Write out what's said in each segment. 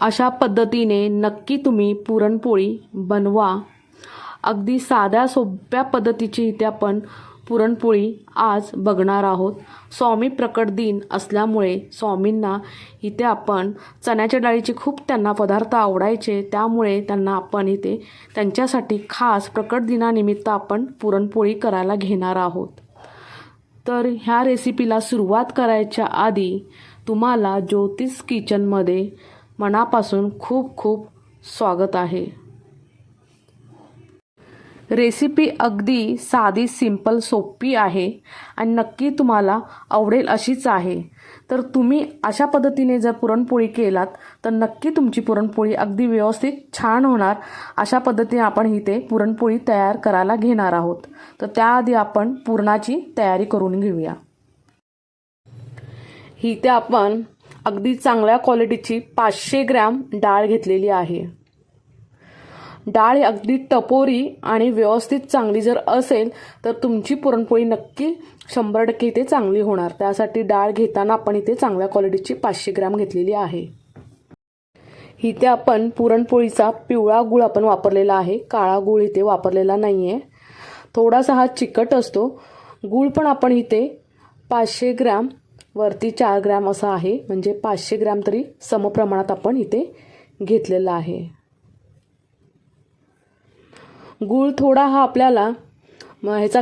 अशा पद्धतीने नक्की तुम्ही पुरणपोळी बनवा. अगदी साध्या सोप्या पद्धतीची इथे आपण पुरणपोळी आज बघणार आहोत. स्वामी प्रकट दिन असल्यामुळे स्वामींना इथे आपण चण्याच्या डाळीचे खूप त्यांना पदार्थ आवडायचे त्यामुळे त्यांना आपण इथे त्यांच्यासाठी खास प्रकट दिनानिमित्त आपण पुरणपोळी करायला घेणार आहोत. तर ह्या रेसिपीला सुरुवात करायच्या आधी तुम्हाला ज्योतिष किचनमध्ये मनापासून खूप खूप स्वागत आहे. रेसिपी अगदी साधी सिंपल सोपी आहे आणि नक्की तुम्हाला आवडेल अशीच आहे. तर तुम्ही अशा पद्धतीने जर पुरणपोळी केलात तर नक्की तुमची पुरणपोळी अगदी व्यवस्थित छान होणार. अशा पद्धतीने आपण इथे पुरणपोळी तयार करायला घेणार आहोत. तर त्याआधी आपण पुरणाची तयारी करून घेऊया. इथे आपण अगदी चांगल्या क्वालिटीची पाचशे ग्रॅम डाळ घेतलेली आहे. डाळ अगदी टपोरी आणि व्यवस्थित चांगली जर असेल तर तुमची पुरणपोळी नक्की शंभर टक्के इथे चांगली होणार. त्यासाठी डाळ घेताना आपण इथे चांगल्या क्वालिटीची पाचशे ग्रॅम घेतलेली आहे. इथे आपण पुरणपोळीचा पिवळा गूळ आपण वापरलेला आहे. काळा गूळ इथे वापरलेला नाही आहे थोडासा हा चिकट असतो. गूळ पण आपण इथे पाचशे ग्रॅम वरती चार ग्रॅम असा आहे. म्हणजे पाचशे ग्रॅम तरी समप्रमाणात आपण इथे घेतलेला आहे. गूळ थोडा हा आपल्याला ह्याचा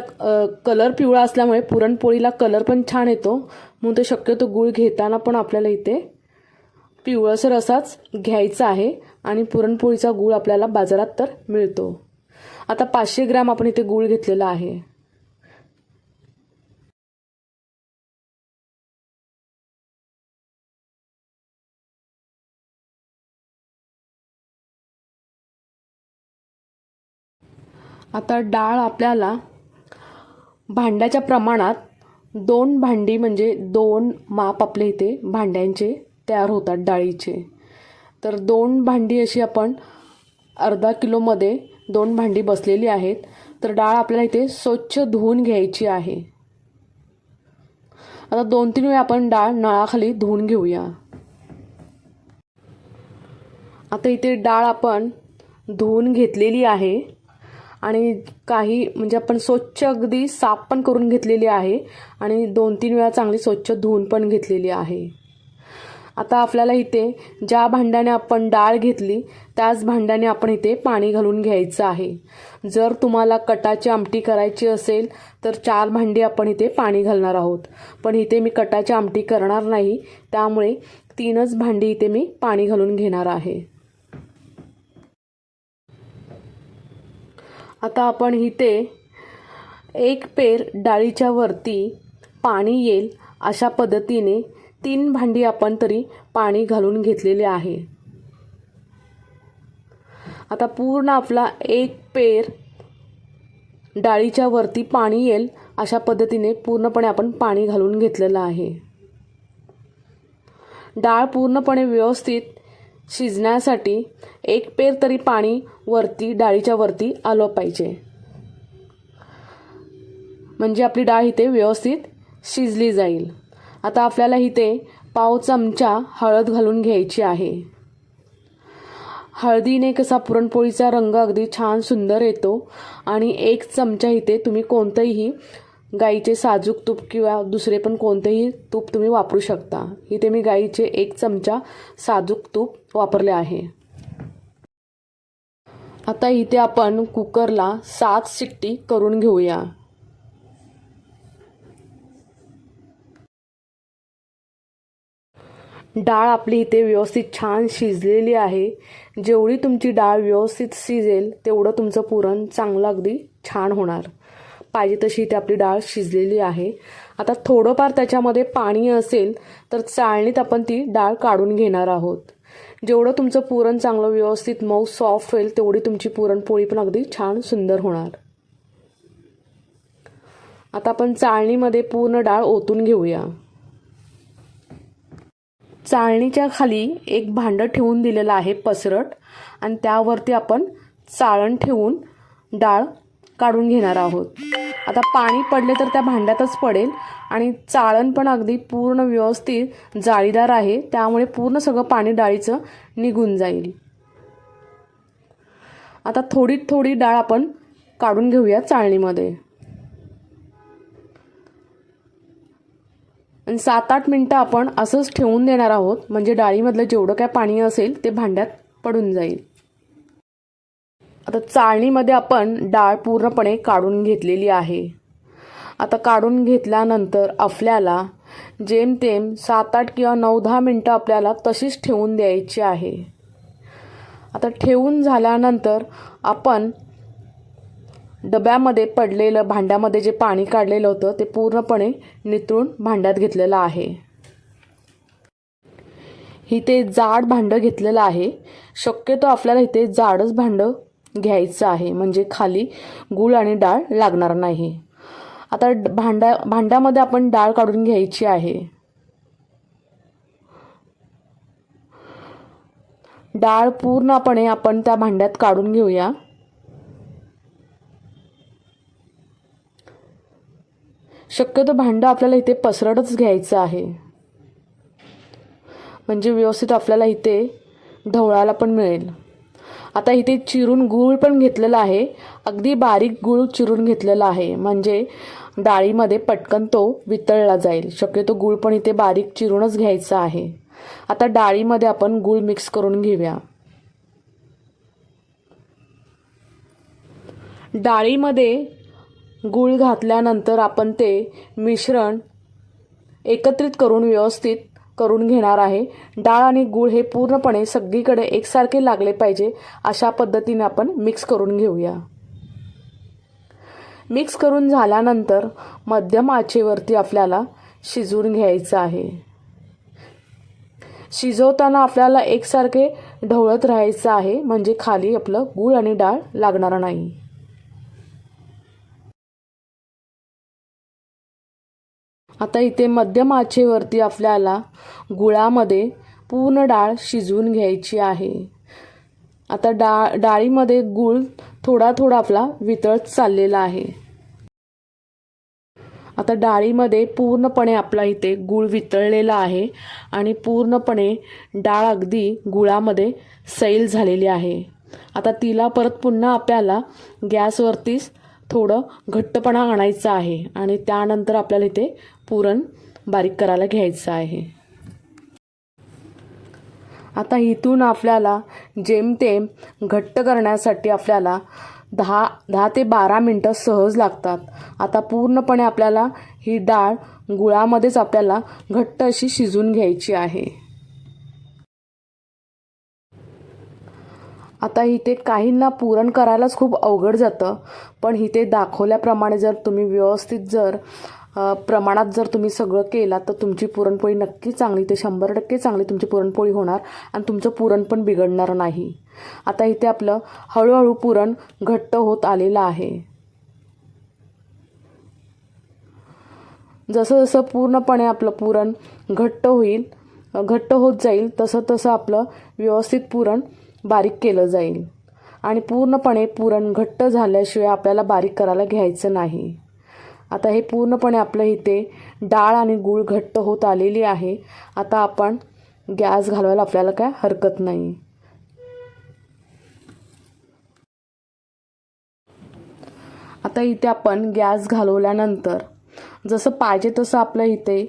कलर पिवळा असल्यामुळे पुरणपोळीला कलर पण छान येतो. म्हणून ते शक्यतो गूळ घेताना पण आपल्याला इथे पिवळसर असाच घ्यायचा आहे आणि पुरणपोळीचा गूळ आपल्याला बाजारात तर मिळतो. आता पाचशे ग्रॅम आपण इथे गूळ घेतलेला आहे. आता डाळ आपल्याला भांड्याच्या प्रमाणात दोन भांडी म्हणजे दोन माप आपले इथे भांड्यांचे तयार होतात डाळीचे. तर दोन भांडी अशी आपण अर्धा किलोमध्ये दोन भांडी बसलेली आहेत. तर डाळ आपल्याला इथे स्वच्छ धुवून घ्यायची आहे. आता दोन तीन वेळा आपण डाळ नळाखाली धुवून घेऊया. आता इथे डाळ आपण धुवून घेतलेली आहे. आणि काही म्हणजे आपण स्वच्छ अगदी साफ पण करून घेतलेली आहे आणि दोन तीन वेळा चांगली स्वच्छ धुवून पण घेतलेली आहे. आता आपल्याला इथे ज्या भांड्याने आपण डाळ घेतली त्याच भांड्याने आपण इथे पाणी घालून घ्यायचं आहे. जर तुम्हाला कटाची आमटी करायची असेल तर चार भांडी आपण इथे पाणी घालणार आहोत. पण इथे मी कटाची आमटी करणार नाही त्यामुळे तीनच भांडी इथे मी पाणी घालून घेणार आहे. आता आपण इथे एक पेर डाळीच्या वरती पाणी येईल अशा पद्धतीने तीन भांडी आपण तरी पाणी घालून घेतलेले आहे. आता पूर्ण आपला एक पेर डाळीच्या वरती पाणी येईल अशा पद्धतीने पूर्णपणे आपण पाणी घालून घेतलेलं आहे. डाळ पूर्णपणे व्यवस्थित शिजण्यासाठी एक पेर तरी पाणी वरती डाळीच्या वरती आलं पाहिजे. म्हणजे आपली डाळ इथे व्यवस्थित शिजली जाईल. आता आपल्याला इथे पाव चमचा हळद घालून घ्यायची आहे. हळदीने कसा पुरणपोळीचा रंग अगदी छान सुंदर येतो आणि एक चमचा इथे तुम्ही कोणतंही गाईचे साजूक तूप किंवा दुसरे पण कोणतेही तूप तुम्ही वापरू शकता. इथे मी गाईचे एक चमचा साजूक तूप वापरले आहे. आता इथे आपण कुकरला सात शिट्टी करून घेऊया. डाळ आपली इथे व्यवस्थित छान शिजलेली आहे. जेवढी तुमची डाळ व्यवस्थित शिजेल तेवढं तुमचं पुरण चांगलं अगदी छान होणार. पाहिजे तशी इथे आपली डाळ शिजलेली आहे. आता थोडंफार त्याच्यामध्ये पाणी असेल तर चाळणीत आपण ती डाळ काढून घेणार आहोत. जेवढं तुमचं पुरण चांगलं व्यवस्थित मऊ सॉफ्ट होईल तेवढी तुमची पुरणपोळी पण अगदी छान सुंदर होणार. आता आपण चाळणीमध्ये पूर्ण डाळ ओतून घेऊया. चाळणीच्या खाली एक भांडं ठेवून दिलेलं आहे पसरट आणि त्यावरती आपण चाळण ठेवून डाळ काढून घेणार आहोत. आता पाणी पडले तर त्या भांड्यातच पडेल आणि चाळण पण अगदी पूर्ण व्यवस्थित जाळीदार आहे. त्यामुळे पूर्ण सगळं पाणी डाळीचं निघून जाईल. आता थोडी थोडी डाळ आपण काढून घेऊया चाळणीमध्ये. आणि सात आठ मिनटं आपण असंच ठेवून देणार आहोत. म्हणजे डाळीमधलं जेवढं काय पाणी असेल ते भांड्यात पडून जाईल. आता चाळणीमध्ये आपण डाळ पूर्णपणे काढून घेतलेली आहे. आता काढून घेतल्यानंतर आपल्याला जेमतेम सात आठ किंवा नऊ दहा मिनटं आपल्याला तशीच ठेवून द्यायची आहे. आता ठेवून झाल्यानंतर आपण डब्यामध्ये पडलेलं भांड्यामध्ये जे पाणी काढलेलं होतं ते पूर्णपणे नितळून भांड्यात घेतलेलं आहे. इथे जाड भांडं घेतलेलं आहे. शक्यतो आपल्याला इथे जाडच भांडं घ्यायचं आहे. म्हणजे खाली गूळ आणि डाळ लागणार नाही. आता ड- भांड्या भांड्यामध्ये आपण डाळ काढून घ्यायची आहे. डाळ पूर्णपणे आपण त्या भांड्यात काढून घेऊया. शक्यतो भांडं आपल्याला इथे पसरटच घ्यायचं आहे. म्हणजे व्यवस्थित आपल्याला इथे ढवळायला पण मिळेल. आता इथे चिरून गूळ पण घेतलेला आहे. अगदी बारीक गूळ चिरून घेतलेला आहे. म्हणजे डाळीमध्ये पटकन तो वितळला जाईल. शक्यतो गूळ पण इथे बारीक चिरूनच घ्यायचा आहे. आता डाळीमध्ये आपण गूळ मिक्स करून घेऊया. डाळीमध्ये गूळ घातल्यानंतर आपण ते मिश्रण एकत्रित करून व्यवस्थित करून घेणार आहे. डाळ आणि गूळ हे पूर्णपणे सगळीकडे एकसारखे लागले पाहिजे अशा पद्धतीने आपण मिक्स करून घेऊया. मिक्स करून झाल्यानंतर मध्यम आचेवरती आपल्याला शिजवून घ्यायचं आहे. शिजवताना आपल्याला एकसारखे ढवळत राहायचं आहे म्हणजे खाली आपलं गूळ आणि डाळ लागणार नाही. आता इथे मध्यम आचेवरती आपल्याला गुळामध्ये पूर्ण डाळ शिजवून घ्यायची आहे. आता डाळ डाळीमध्ये गूळ थोडा थोडा आपला वितळत चाललेला आहे. आता डाळीमध्ये पूर्णपणे आपला इथे गूळ वितळलेला आहे आणि पूर्णपणे डाळ अगदी गुळामध्ये सैल झालेली आहे. आता तिला परत पुन्हा आपल्याला गॅसवरतीच थोडं घट्टपणा आणायचा आहे आणि त्यानंतर आपल्याला इथे पुरण बारीक करायला घ्यायचं आहे. आता इथून आपल्याला जेमतेम घट्ट करण्यासाठी आपल्याला दहा दहा ते बारा मिनटं सहज लागतात. आता पूर्णपणे आपल्याला ही डाळ गुळामध्येच आपल्याला घट्ट अशी शिजून घ्यायची आहे. आता इथे काहींना पुरण करायलाच खूप अवघड जातं पण इथे दाखवल्याप्रमाणे जर तुम्ही व्यवस्थित जर प्रमाणात जर तुम्ही सगळं केलात तर तुमची पुरणपोळी नक्की चांगली ते शंभर टक्के चांगली तुमची पुरणपोळी होणार आणि तुमचं पुरण पण बिघडणार नाही. आता इथे आपलं हळूहळू पुरण घट्ट होत आलेलं आहे. जसं जसं पूर्णपणे आपलं पुरण घट्ट होईल घट्ट होत जाईल तसं तसं आपलं व्यवस्थित पुरण बारीक केलं जाईल. आणि पूर्णपणे पुरण घट्ट झाल्याशिवाय आपल्याला बारीक करायला घ्यायचं नाही. आता हे पूर्णपणे आपल्या इथे डाळ आणि गूळ घट्ट होत आलेली आहे. आता आपण गॅस घालवायला आपल्याला काय हरकत नाही. आता इथे आपण गॅस घालवल्यानंतर जसं पाहिजे तसं आपल्या इथे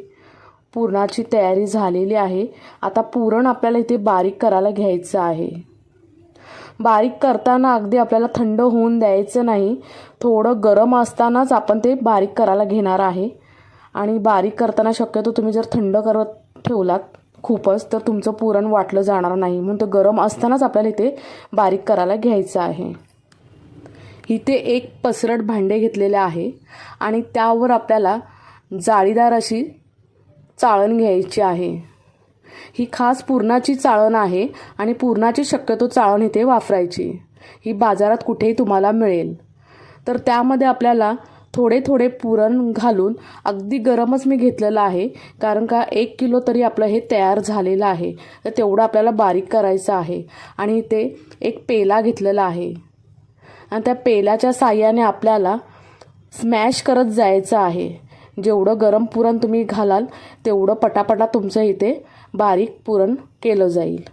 पुरणाची तयारी झालेली आहे. आता पुरण आपल्याला इथे बारीक करायला घ्यायचं आहे. बारीक करताना अगदी आपल्याला थंड होऊन द्यायचं नाही. थोडं गरम असतानाच आपण ते बारीक करायला घेणार आहे. आणि बारीक करताना शक्यतो तुम्ही जर थंड करत ठेवलात खूपच तर तुमचं पुरण वाटलं जाणार नाही. म्हणून तर गरम असतानाच आपल्याला इथे बारीक करायला घ्यायचं आहे. इथे एक पसरट भांडे घेतलेले आहे आणि त्यावर आपल्याला जाळीदार अशी चाळण घ्यायची आहे. ही खास पुरणाची चाळण आहे आणि पुरणाची शक्यतो चाळण इथे वापरायची. ही बाजारात कुठेही तुम्हाला मिळेल. तर त्यामध्ये आपल्याला थोडे थोडे पुरण घालून अगदी गरमच मी घेतलेलं आहे कारण का एक किलो तरी आपलं हे तयार झालेलं आहे. तर तेवढं आपल्याला बारीक करायचं आहे आणि इथे एक पेला घेतलेला आहे. आणि त्या पेल्याच्या साह्याने आपल्याला स्मॅश करत जायचं आहे. जेवढं गरम पुरण तुम्ही घालाल तेवढं पटापटा तुमचं इथे बारीक पुरण केलं जाईल.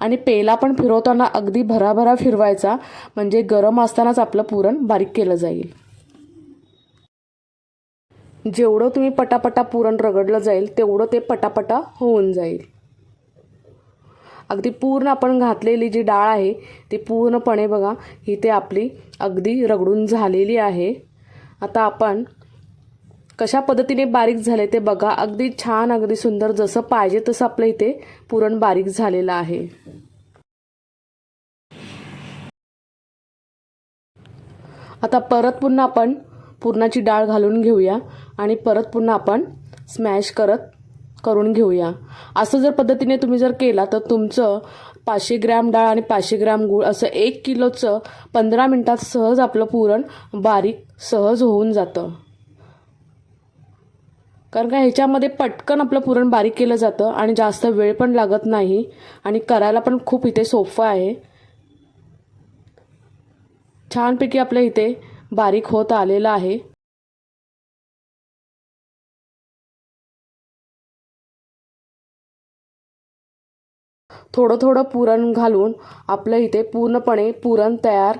आणि पेला पण फिरवताना अगदी भराभरा फिरवायचा म्हणजे गरम असतानाच आपलं पुरण बारीक केलं जाईल. जेवढं तुम्ही पटापटा पुरण रगडलं जाईल तेवढं ते पटापटा होऊन जाईल. अगदी पूर्ण आपण घातलेली जी डाळ आहे ती पूर्णपणे बघा ही ते आपली अगदी रगडून झालेली आहे. आता आपण कशा पद्धतीने बारीक झाले ते बघा. अगदी छान अगदी सुंदर जसं पाहिजे तसं आपलं इथे पुरण बारीक झालेलं आहे. आता परत पुन्हा आपण पुरणाची डाळ घालून घेऊया आणि परत पुन्हा आपण स्मॅश करत करून घेऊया. असं जर पद्धतीने तुम्ही जर केला तर तुमचं पाचशे ग्रॅम डाळ आणि पाचशे ग्रॅम गूळ असं एक किलोचं पंधरा मिनटात सहज आपलं पुरण बारीक सहज होऊन जातं. कारण का ह्याच्यामध्ये पटकन आपलं पुरण बारीक केलं जातं आणि जास्त वेळ पण लागत नाही आणि करायला पण खूप इथे सोपं आहे. छानपैकी आपल्या इथे बारीक होत आलेलं आहे. थोडं थोडं पुरण घालून आपलं इथे पूर्णपणे पुरण तयार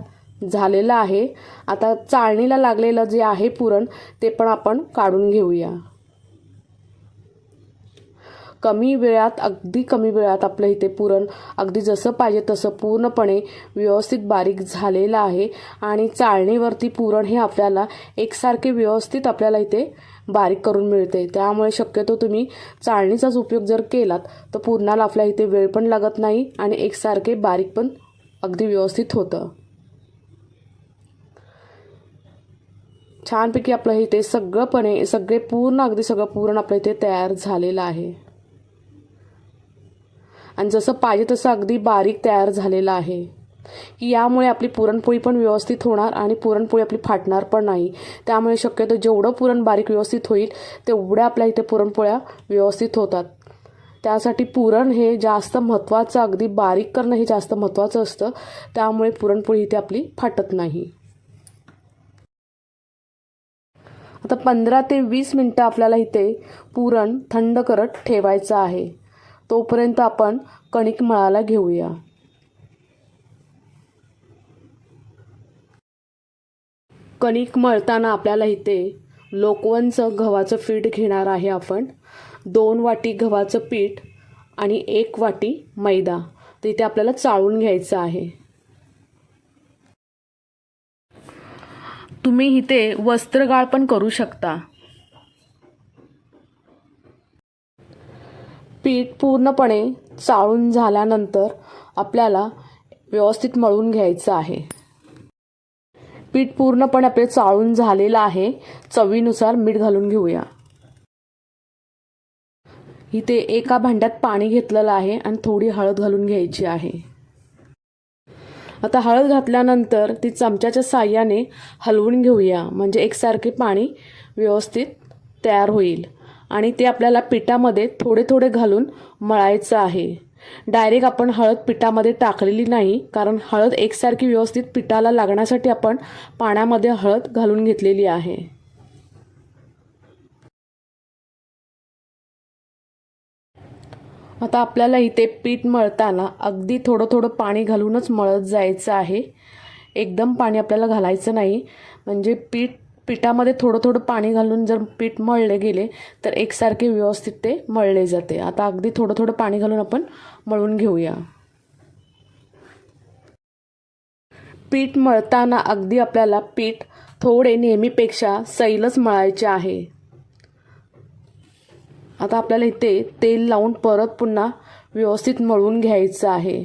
झालेलं आहे. आता चाळणीला लागलेलं जे आहे पुरण ते पण आपण काढून घेऊया. कमी वेळात अगदी कमी वेळात आपलं इथे पुरण अगदी जसं पाहिजे तसं पूर्णपणे व्यवस्थित बारीक झालेलं आहे. आणि चाळणीवरती पुरण हे आपल्याला एकसारखे व्यवस्थित आपल्याला इथे बारीक करून मिळते. त्यामुळे शक्यतो तुम्ही चाळणीचाच उपयोग जर केलात तर पुरणाला आपल्या इथे वेळ पण लागत नाही आणि एकसारखे बारीक पण अगदी व्यवस्थित होतं. छानपैकी आपलं इथे सगळंपणे सगळे पूर्ण अगदी सगळं पुरण आपलं इथे तयार झालेलं आहे. आणि जसं पाहिजे तसं अगदी बारीक तयार झालेलं आहे. की यामुळे आपली पुरणपोळी पण व्यवस्थित होणार आणि पुरणपोळी आपली फाटणार पण नाही. त्यामुळे शक्यतो जेवढं पुरण बारीक व्यवस्थित होईल तेवढ्या आपल्या इथे पुरणपोळ्या व्यवस्थित होतात. त्यासाठी पुरण हे जास्त महत्त्वाचं अगदी बारीक करणं हे जास्त महत्त्वाचं असतं. त्यामुळे पुरणपोळी इथे आपली फाटत नाही. आता पंधरा ते वीस मिनटं आपल्याला इथे पुरण थंड करत ठेवायचं आहे. तोपर्यंत आपण कणिक मळायला घेऊया. कणिक मळताना आपल्याला इथे लोकवनचं गव्हाचं पीठ घेणार आहे आपण. दोन वाटी गव्हाचं पीठ आणि एक वाटी मैदा. तर इथे आपल्याला चाळून घ्यायचं आहे. तुम्ही इथे वस्त्रगाळ पण करू शकता. पीठ पूर्णपणे चाळून झाल्यानंतर आपल्याला व्यवस्थित मळून घ्यायचं आहे. पीठ पूर्णपणे आपले चाळून झालेलं आहे. चवीनुसार मीठ घालून घेऊया. इथे एका भांड्यात पाणी घेतलेलं आहे आणि थोडी हळद घालून घ्यायची आहे. आता हळद घातल्यानंतर ती चमच्याच्या साह्याने हलवून घेऊया. म्हणजे एकसारखे पाणी व्यवस्थित तयार होईल. आणि ते आपल्याला पिठामध्ये थोडे थोडे घालून मळायचं आहे. डायरेक्ट आपण हळद पिठामध्ये टाकलेली नाही कारण हळद एकसारखी व्यवस्थित पिठाला लागण्यासाठी आपण पाण्यामध्ये हळद घालून घेतलेली आहे. आता आपल्याला इथे पीठ मळताना अगदी थोडं थोडं पाणी घालूनच मळत जायचं आहे. एकदम पाणी आपल्याला घालायचं नाही. म्हणजे पीठ पिठामध्ये थोडं थोडं पाणी घालून जर पीठ मळले गेले तर एकसारखे व्यवस्थित ते मळले जाते. आता अगदी थोडं थोडं पाणी घालून आपण मळून घेऊया. पीठ मळताना अगदी आपल्याला पीठ थोडे नेहमीपेक्षा सैलच मळायचे आहे. आता आपल्याला इथे तेल लावून परत पुन्हा व्यवस्थित मळून घ्यायचं आहे.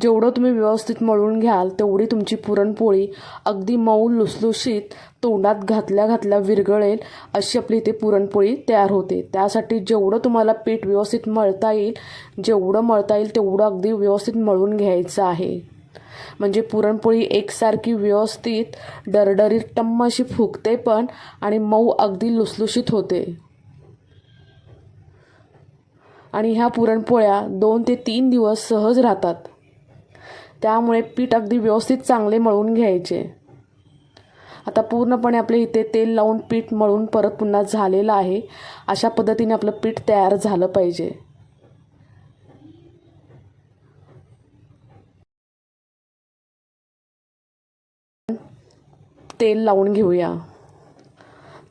जेवढं तुम्ही व्यवस्थित मळून घ्याल तेवढी तुमची पुरणपोळी अगदी मऊ लुसलुशीत तोंडात घातल्या घातल्या विरघळेल अशी आपली इथे पुरणपोळी तयार होते. त्यासाठी जेवढं तुम्हाला पीठ व्यवस्थित मळता येईल जेवढं मळता येईल तेवढं अगदी व्यवस्थित मळून घ्यायचं आहे. म्हणजे पुरणपोळी एकसारखी व्यवस्थित डरडरीत टम्म अशी फुगते पण आणि मऊ अगदी लुसलुशीत होते. आणि ह्या पुरणपोळ्या दोन ते तीन दिवस सहज राहतात. त्यामुळे पीठ अगदी व्यवस्थित चांगले मळून घ्यायचे. आता पूर्णपणे आपले इथे तेल लावून पीठ मळून परत पुन्हा झालेलं आहे. अशा पद्धतीने आपलं पीठ तयार झालं पाहिजे. तेल लावून घेऊया.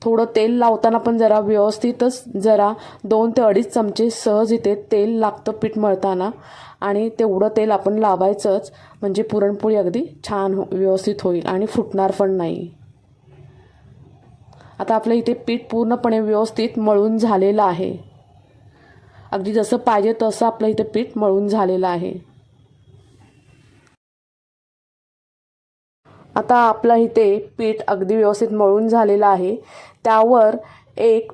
थोडं तेल लावताना पण जरा व्यवस्थितच जरा दोन ते अडीच चमचे सहज इथे तेल लागतं पीठ मळताना. आणि तेवढं तेल आपण लावायचंच. म्हणजे पुरणपोळी अगदी छान हो व्यवस्थित होईल आणि फुटणार पण नाही. आता आपलं इथे पीठ पूर्णपणे व्यवस्थित मळून झालेलं आहे. अगदी जसं पाहिजे तसं आपलं इथे पीठ मळून झालेलं आहे. आता आपलं इथे पीठ अगदी व्यवस्थित मळून झालेलं आहे. त्यावर एक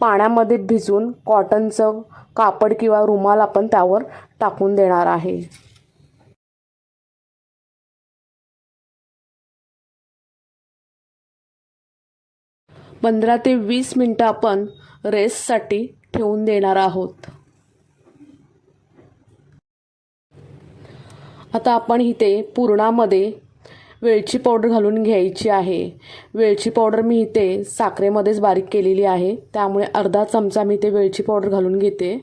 पाण्यामध्ये भिजून कॉटनचं कापड किंवा रुमाल आपण त्यावर टाकून देणार आहे. पंधरा ते वीस मिनटं आपण रेस्टसाठी ठेवून देणार आहोत. आता आपण इथे पुरणामध्ये वेलची पावडर घालून घ्यायची आहे. वेलची पावडर मी इथे साखरेमध्येच बारीक केलेली आहे. त्यामुळे अर्धा चमचा मी इथे वेलची पावडर घालून घेते.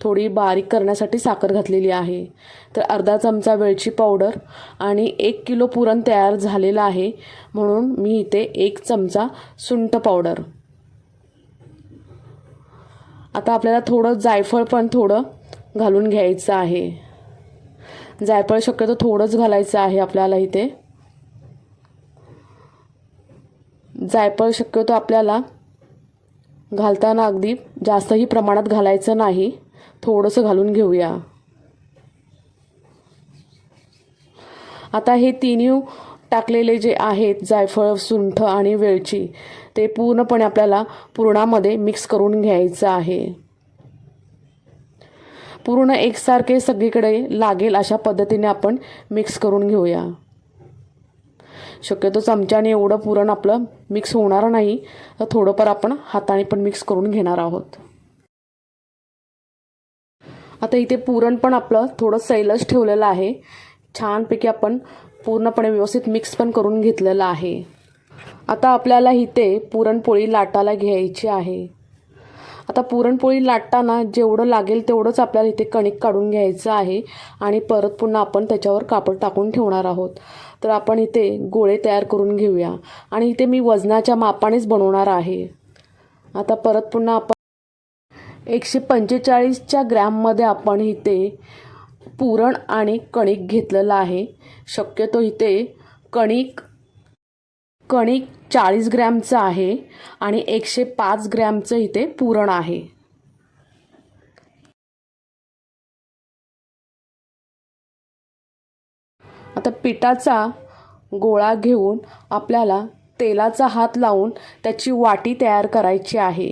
थोडी बारीक करण्यासाठी साखर घातलेली आहे. तर अर्धा चमचा वेलची पावडर आणि एक किलो पुरण तयार झालेलं आहे. म्हणून मी इथे एक चमचा सुंठ पावडर. आता आपल्याला थोडं जायफळ पण थोडं घालून घ्यायचं आहे. जायफळ शक्यतो थोडंच घालायचं आहे आपल्याला इथे. जायफळ शक्यतो आपल्याला घालताना अगदी जास्तही प्रमाणात घालायचं नाही. थोडंसं घालून घेऊया. आता हे तिन्ही टाकलेले जे आहेत जायफळ सुंठ आणि वेलची ते पूर्णपणे आपल्याला पुरणामध्ये मिक्स करून घ्यायचं आहे. पूर्ण एकसारखे सगळीकडे लागेल अशा पद्धतीने आपण मिक्स करून घेऊया. शक्यतो चमच्याने एवढं पुरण आपलं मिक्स होणार नाही. तर थोडंफार आपण हाताने पण मिक्स करून घेणार आहोत. आता इथे पुरण पण आपलं थोडं सैलच ठेवलेलं आहे. छानपैकी आपण पूर्णपणे व्यवस्थित मिक्स पण करून घेतलेलं आहे. आता आपल्याला इथे पुरणपोळी लाटायला घ्यायची आहे. आता पुरणपोळी लाटताना जेवढं लागेल तेवढंच आपल्याला इथे कणिक काढून घ्यायचं आहे. आणि परत पुन्हा आपण त्याच्यावर कापड टाकून ठेवणार आहोत. तर आपण इथे गोळे तयार करून घेऊया. आणि इथे मी वजनाच्या मापानेच बनवणार आहे. आता परत पुन्हा आपण एकशे पंचेचाळीसच्या ग्रॅममध्ये आपण इथे पुरण आणि कणिक घेतलेलं आहे. शक्यतो इथे कणिक कणिक चाळीस ग्रॅमचं आहे आणि एकशे पाच ग्रॅमचं इथे पुरण आहे. आता पिठाचा गोळा घेऊन आपल्याला तेलाचा हात लावून त्याची वाटी तयार करायची आहे.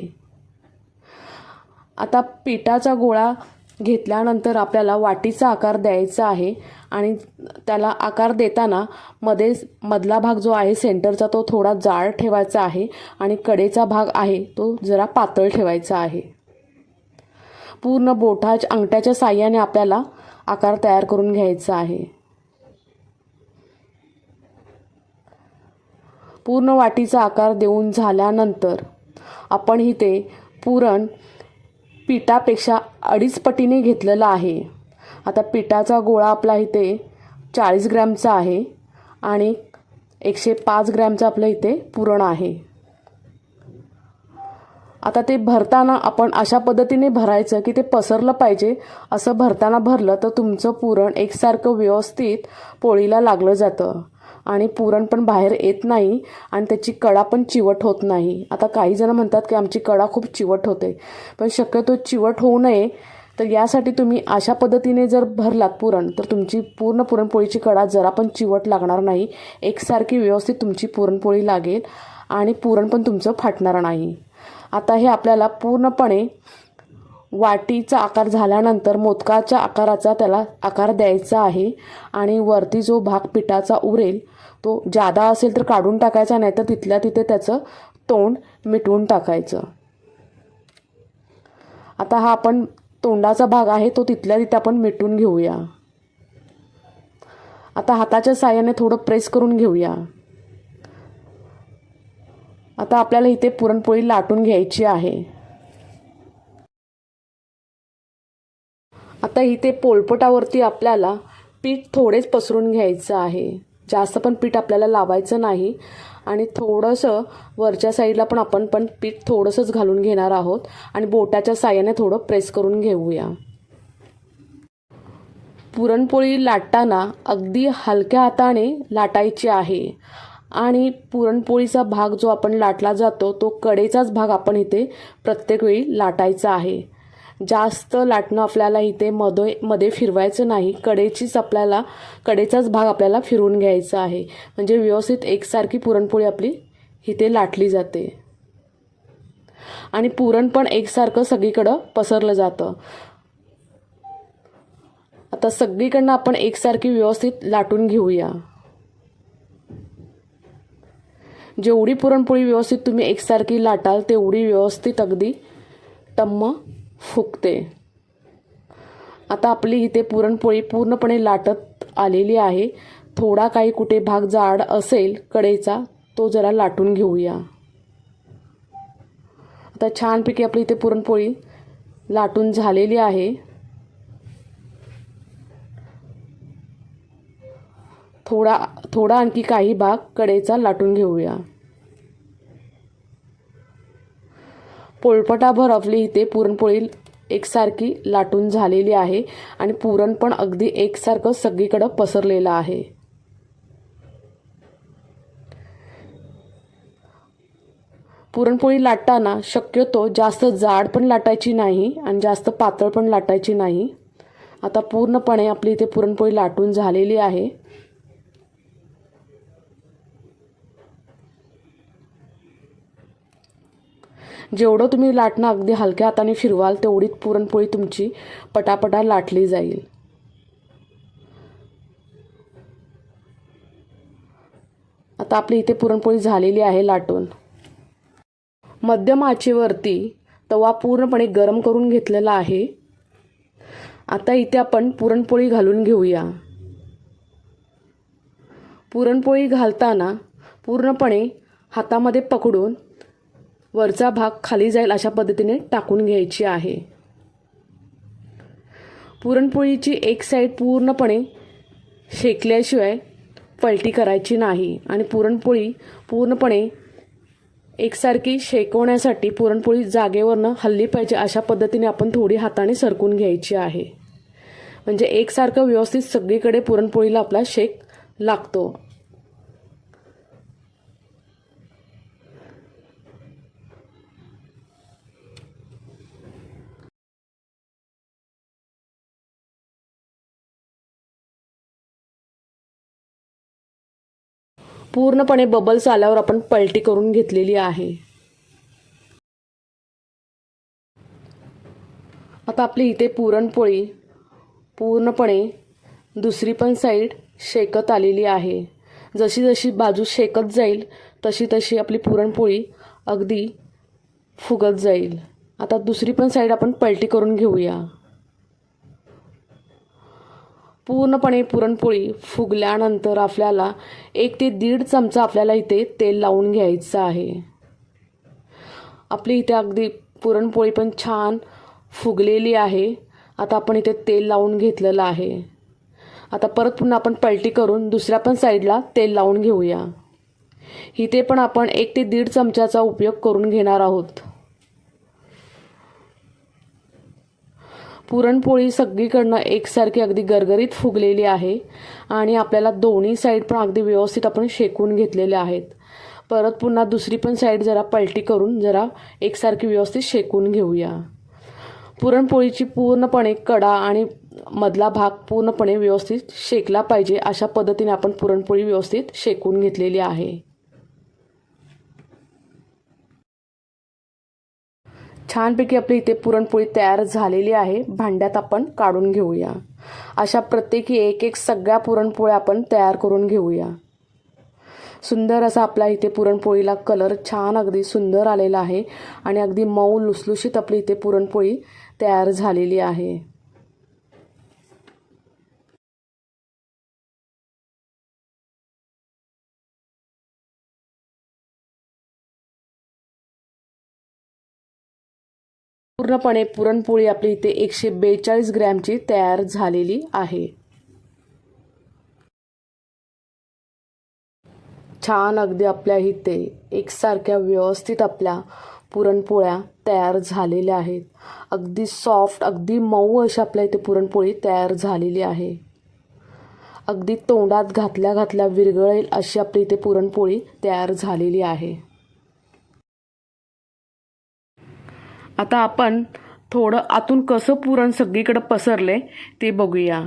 आता पिठाचा गोळा घेतल्यानंतर आपल्याला वाटीचा आकार द्यायचा आहे आणि त्याला आकार देताना मध्ये मधला भाग जो आहे सेंटरचा तो थोडा जाड ठेवायचा आहे आणि कडेचा भाग आहे तो जरा पातळ ठेवायचा आहे. पूर्ण बोठाच्या अंगठ्याच्या साह्याने आपल्याला आकार तयार करून घ्यायचा आहे. पूर्ण वाटीचा आकार देऊन झाल्यानंतर आपण इथे पुरण पिठापेक्षा अडीच पटीने घेतलेलं आहे. आता पिठाचा गोळा आपला इथे चाळीस ग्रॅमचा आहे आणि एकशे पाच ग्रॅमचं आपलं इथे पुरण आहे. आता ते भरताना आपण अशा पद्धतीने भरायचं की ते पसरलं पाहिजे. असं भरताना भरलं तर तुमचं पुरण एकसारखं व्यवस्थित पोळीला लागलं जातं. आणि पुरण पण बाहेर येत नाही आणि त्याची कडा पण चिवट होत नाही. आता काही जण म्हणतात की आमची कडा खूप चिवट होते. पण शक्यतो चिवट होऊ नये. तर यासाठी तुम्ही अशा पद्धतीने जर भरलात पुरण तर तुमची पूर्ण पुरणपोळीची कडा जरा पण चिवट लागणार नाही. एकसारखी व्यवस्थित तुमची पुरणपोळी लागेल आणि पुरण पण तुमचं फाटणार नाही. आता हे आपल्याला पूर्णपणे वाटीचा आकार झाल्यानंतर मोदकाच्या आकाराचा त्याला आकार द्यायचा आहे आणि वरती जो भाग पिठाचा उरेल तो जादा असेल तर काढून टाकायचा नाही तर तिथल्या तिथे त्याचं तोंड मिटवून टाकायचं. आता हा आपण तोंडाचा भाग आहे तो तिथल्या तिथे आपण मिटून घेऊया. आता हाताच्या साह्याने थोडं प्रेस करून घेऊया. आता आपल्याला इथे पुरणपोळी लाटून घ्यायची आहे. आता इथे पोलपटावरती आपल्याला पीठ थोडेच पसरून घ्यायचं आहे. जास्त पण पीठ आपल्याला लावायचं नाही. आणि थोडंसं वरच्या साईडला पण आपण पण पीठ थोडंसंच घालून घेणार आहोत. आणि बोटाच्या साह्याने थोडं प्रेस करून घेऊया. पुरणपोळी लाटताना अगदी हलक्या हाताने लाटायची आहे. आणि पुरणपोळीचा भाग जो आपण लाटला जातो तो कडेचाच भाग आपण इथे प्रत्येक वेळी लाटायचा आहे. जास्त लाटणं आपल्याला इथे मध्ये मध्ये फिरवायचं नाही. कडेचीच आपल्याला कडेचाच भाग आपल्याला फिरवून घ्यायचा आहे. म्हणजे व्यवस्थित एकसारखी पुरणपोळी आपली इथे लाटली जाते. आणि पुरण पण एकसारखं सगळीकडं पसरलं जातं. आता सगळीकडनं आपण एकसारखी व्यवस्थित लाटून घेऊया. जेवढी पुरणपोळी व्यवस्थित तुम्ही एकसारखी लाटाल तेवढी व्यवस्थित अगदी टम्म फुगते आता आपली इथे पुरणपोळी पूर्णपणे लाटत आलेली आहे. थोडा काही कुठे भाग जाड असेल कडेचा तो जरा लाटून घेऊया. आता छानपैकी आपली इथे पुरणपोळी लाटून झालेली आहे. थोडा थोडा आणखी काही भाग कडेचा लाटून घेऊया. पोळपटाभर आपली इथे पुरणपोळी एकसारखी लाटून झालेली आहे आणि पुरण पण अगदी एकसारखं सगळीकडं पसरलेलं आहे. पुरणपोळी लाटताना शक्यतो जास्त जाड पण लाटायची नाही आणि जास्त पातळ पण लाटायची नाही. आता पूर्णपणे आपली इथे पुरणपोळी लाटून झालेली आहे. जेवढं तुम्ही लाटणं अगदी हलक्या हाताने फिरवाल तेवढीच पुरणपोळी तुमची पटापटा लाटली जाईल. आता आपली इथे पुरणपोळी झालेली आहे लाटून. मध्यम आचेवरती तवा पूर्णपणे गरम करून घेतलेला आहे. आता इथे आपण पुरणपोळी घालून घेऊया. पुरणपोळी घालताना पूर्णपणे हातामध्ये पकडून वरचा भाग खाली जाईल अशा पद्धतीने टाकून घ्यायची आहे. पुरणपोळीची एक साईड पूर्णपणे शेकल्याशिवाय पलटी करायची नाही आणि पुरणपोळी पूर्णपणे एकसारखी शेकवण्यासाठी पुरणपोळी जागेवरनं हल्ली पाहिजे अशा पद्धतीने आपण थोडी हाताने सरकून घ्यायची आहे. म्हणजे एकसारखं व्यवस्थित सगळीकडे पुरणपोळीला आपला शेक लागतो. पूर्णपणे बबल्स आल्यावर आपण पलटी करून घेतलेली आहे. आता आपली इथे पुरणपोळी पूर्णपणे दुसरी पण साईड शेकत आलेली आहे. जशी जशी बाजू शेकत जाईल तशी तशी आपली पुरणपोळी अगदी फुगत जाईल. आता दुसरी पण साईड आपण पलटी करून घेऊया. पूर्णपणे पुरणपोळी फुगल्यानंतर आपल्याला एक ते दीड चमचा आपल्याला इथे तेल लावून घ्यायचं आहे. आपली इथे अगदी पुरणपोळी पण छान फुगलेली आहे. आता आपण इथे तेल लावून घेतलेलं आहे. आता परत पुन्हा आपण पलटी करून दुसऱ्या पण साईडला तेल लावून घेऊया. इथे पण आपण एक ते दीड चमच्याचा उपयोग करून घेणार आहोत. पुरणपोळी सगळीकडनं एकसारखी अगदी गरगरीत फुगलेली आहे आणि आपल्याला दोन्ही साईड पण अगदी व्यवस्थित आपण शेकून घेतलेले आहेत. परत पुन्हा दुसरी पण साईड जरा पलटी करून जरा एकसारखी व्यवस्थित शेकून घेऊया. पुरणपोळीची पूर्णपणे कडा आणि मधला भाग पूर्णपणे व्यवस्थित शेकला पाहिजे अशा पद्धतीने आपण पुरणपोळी व्यवस्थित शेकून घेतलेली आहे. छानपैकी आपली इथे पुरणपोळी तयार झालेली आहे. भांड्यात आपण काढून घेऊया. अशा प्रत्येकी एक एक सगळ्या पुरणपोळ्या आपण तयार करून घेऊया. सुंदर असा आपला इथे पुरणपोळीला कलर छान अगदी सुंदर आलेला आहे आणि अगदी मऊ लुसलुशीत आपली इथे पुरणपोळी तयार झालेली आहे. पूर्णपणे पुरणपोळी आपली इथे एकशे बेचाळीस ग्रॅमची तयार झालेली आहे. छान अगदी आपल्या इथे एकसारख्या व्यवस्थित आपल्या पुरणपोळ्या तयार झालेल्या आहेत. अगदी सॉफ्ट अगदी मऊ अशी आपल्या इथे पुरणपोळी तयार झालेली आहे. अगदी तोंडात घातल्या घातल्या विरघळेल अशी आपली इथे पुरणपोळी तयार झालेली आहे. आता आपण थोडं आतून कसं पुरण सगळीकडं पसरले ते बघूया.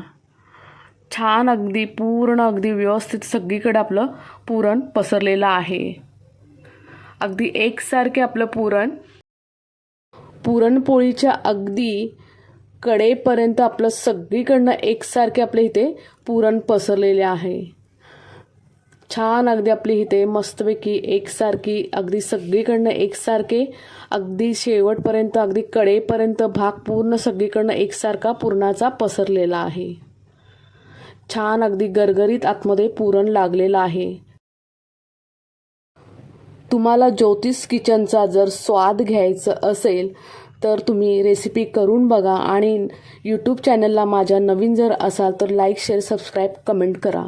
छान अगदी पूर्ण अगदी व्यवस्थित सगळीकडे आपलं पुरण पसरलेलं आहे. अगदी एकसारखे आपलं पुरण पुरणपोळीच्या अगदी कडेपर्यंत आपलं सगळीकडनं एकसारखे आपल्या इथे पुरण पसरलेले आहे. छान अगदी आपली इथे मस्तपैकी एकसारखी अगदी सगळीकडनं एकसारखे अगदी शेवटपर्यंत अगदी कडेपर्यंत भाग पूर्ण सगळीकडनं एकसारखा पुरणाचा पसरलेला आहे. छान अगदी गरगरीत आतमध्ये पुरण लागलेलं आहे. तुम्हाला ज्योतिष किचनचा जर स्वाद घ्यायचं असेल तर तुम्ही रेसिपी करून बघा आणि यूट्यूब चॅनलला माझ्या नवीन जर असाल तर लाईक शेअर सबस्क्राईब कमेंट करा.